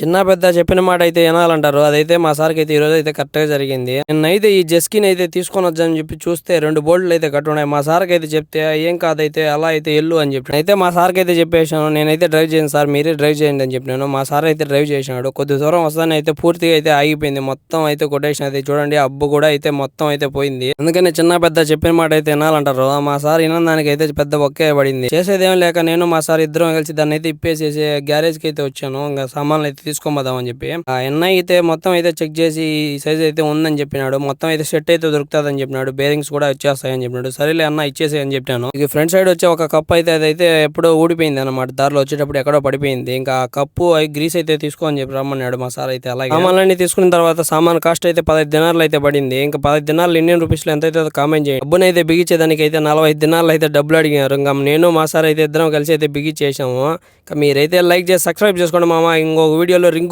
చిన్న పెద్ద చెప్పిన మాట అయితే వినాలంటారు. అదైతే మా సార్కి అయితే ఈ అయితే కరెక్ట్గా జరిగింది. నిన్నైతే ఈ జెస్కిని అయితే తీసుకొని వచ్చని చెప్పి చూస్తే రెండు బోల్డ్లు అయితే కట్టున్నాయి. మా సార్కి అయితే చెప్తే ఏం కాదైతే అలా అయితే ఎల్లు అని చెప్పి. అయితే మా సార్కి అయితే చెప్పేశాను నేనైతే డ్రైవ్ చేయను సార్ మీరే డ్రైవ్ చేయండి అని చెప్పినాను. మా సార్ అయితే డ్రైవ్ చేసినాడు. కొద్ది దూరం వస్తానే అయితే పూర్తిగా అయితే ఆగిపోయింది. మొత్తం అయితే కొటేషన్ అయితే చూడండి అబ్బు కూడా అయితే మొత్తం అయితే పోయింది. అందుకని చిన్న పెద్ద చెప్పిన మాట అయితే వినాలంటారు. మా సార్ వినడానికి అయితే పెద్ద ఒక్కే పడింది చేసేదేం లేక నేను మా సార్ ఇద్దరం కలిసి దాన్ని అయితే ఇప్పేసేసి గ్యారేజ్కి అయితే వచ్చాను. ఇంకా సామాన్లు అయితే తీసుకోమదామని చెప్పి. ఆ అయితే మొత్తం అయితే చెక్ చేసి ఈ సైజ్ అయితే ఉందని చెప్పినాడు. మొత్తం అయితే సెట్ అయితే దొరుకుతుందని చెప్పినాడు. బేరింగ్స్ కూడా వచ్చేస్తాయని చెప్పినాడు. సరేలే అన్న ఇచ్చేసి అని చెప్పాను. ఇక ఫ్రంట్ సైడ్ వచ్చే ఒక కప్ అయితే అదైతే ఎప్పుడో ఊడిపోయింది అనమాట దారిలో వచ్చేటప్పుడు ఎక్కడో పడిపోయింది. ఇంకా కప్పు గ్రీస్ అయితే తీసుకో అని చెప్పి రమ్మన్నాడు మా సార్ అయితే అలాగే. సామాన్లన్నీ తీసుకున్న తర్వాత సామాన్ కాస్ట్ అయితే పదహైదు దినాలు అయితే పడింది. ఇంకా పదహైదు దినాలు ఇండియన్ రూపీస్లో ఎంత అయితే కామెంట్ చేయండి. డబ్బును అయితే బిగించేదానికి అయితే నలభై దినాలు అయితే డబ్బులు అడిగారు ఇంకా నేను మా సార్ అయితే ఇద్దరం కలిసి అయితే బిగించేసాము ఇంకా మీరైతే లైక్ చేసి సబ్స్క్రైబ్ చేసుకోండి మామ. ఇంకొక వీడియో వీడియోలో రింగ్